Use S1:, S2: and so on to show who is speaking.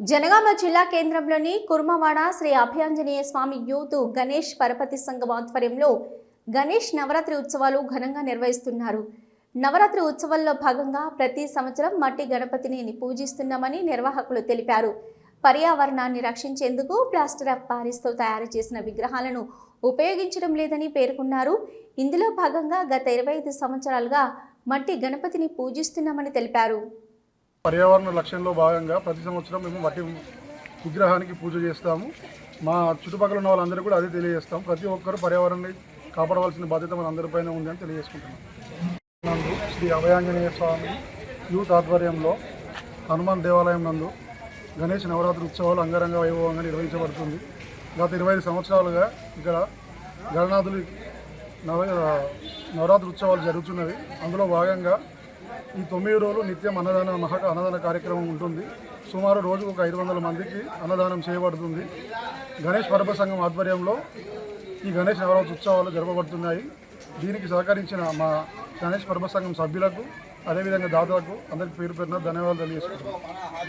S1: జనగామ జిల్లా కేంద్రంలోని కుర్మవాడ శ్రీ అభయాంజనేయ స్వామి యూత్ గణేష్ పరపతి సంఘం ఆధ్వర్యంలో గణేష్ నవరాత్రి ఉత్సవాలు ఘనంగా నిర్వహిస్తున్నారు. నవరాత్రి ఉత్సవాల్లో భాగంగా ప్రతి సంవత్సరం మట్టి గణపతిని పూజిస్తున్నామని నిర్వాహకులు తెలిపారు. పర్యావరణాన్ని రక్షించేందుకు ప్లాస్టర్ ఆఫ్ పారిస్తో తయారు చేసిన విగ్రహాలను ఉపయోగించడం లేదని పేర్కొన్నారు. ఇందులో భాగంగా గత ఇరవై ఐదు సంవత్సరాలుగా మట్టి గణపతిని పూజిస్తున్నామని తెలిపారు.
S2: పర్యావరణ లక్ష్యంలో భాగంగా ప్రతి సంవత్సరం మేము మట్టి విగ్రహానికి పూజ చేస్తాము. మా చుట్టుపక్కల ఉన్న వాళ్ళందరూ కూడా అదే తెలియజేస్తాం ప్రతి ఒక్కరూ పర్యావరణాన్ని కాపాడవలసిన బాధ్యత మనందరిపైన ఉందని ఉంది అని తెలియజేసుకుంటున్నాం. నందు శ్రీ అభయాంజనేయ స్వామి యూత్ ఆధ్వర్యంలో హనుమాన్ దేవాలయం నందు గణేష్ నవరాత్రి ఉత్సవాలు అంగరంగ వైభవంగా నిర్వహించబడుతుంది. గత ఇరవై ఐదు సంవత్సరాలుగా ఇక్కడ గణనాథులు నవ నవరాత్రి ఉత్సవాలు జరుగుతున్నవి. అందులో భాగంగా ఈ తొమ్మిది రోజులు నిత్యం అన్నదాన మహా అన్నదాన కార్యక్రమం ఉంటుంది. సుమారు రోజుకు ఒక ఐదు వందల మందికి అన్నదానం చేయబడుతుంది. గణేష్ పరప సంఘం ఆధ్వర్యంలో ఈ గణేష్ నవరాత్రి ఉత్సవాలు జరపబడుతున్నాయి. దీనికి సహకరించిన మా గణేష్ పరప సంఘం సభ్యులకు అదేవిధంగా దాదాకు అందరికి పేరు పేరున ధన్యవాదాలు తెలియజేసుకుంటున్నాం.